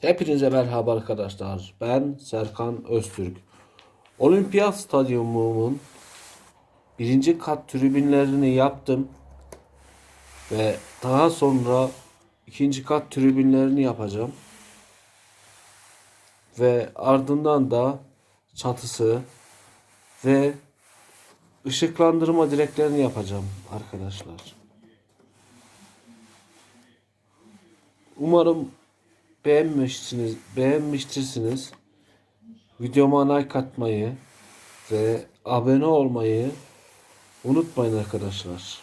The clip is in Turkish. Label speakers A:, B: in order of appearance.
A: Hepinize merhaba arkadaşlar. Ben Serkan Öztürk. Olimpiyat Stadyumumun birinci kat tribünlerini yaptım. Ve daha sonra ikinci kat tribünlerini yapacağım. Ve ardından da çatısı ve ışıklandırma direklerini yapacağım arkadaşlar. Umarım beğenmişsiniz, beğenmiştirsiniz. Videoma like atmayı ve abone olmayı unutmayın arkadaşlar.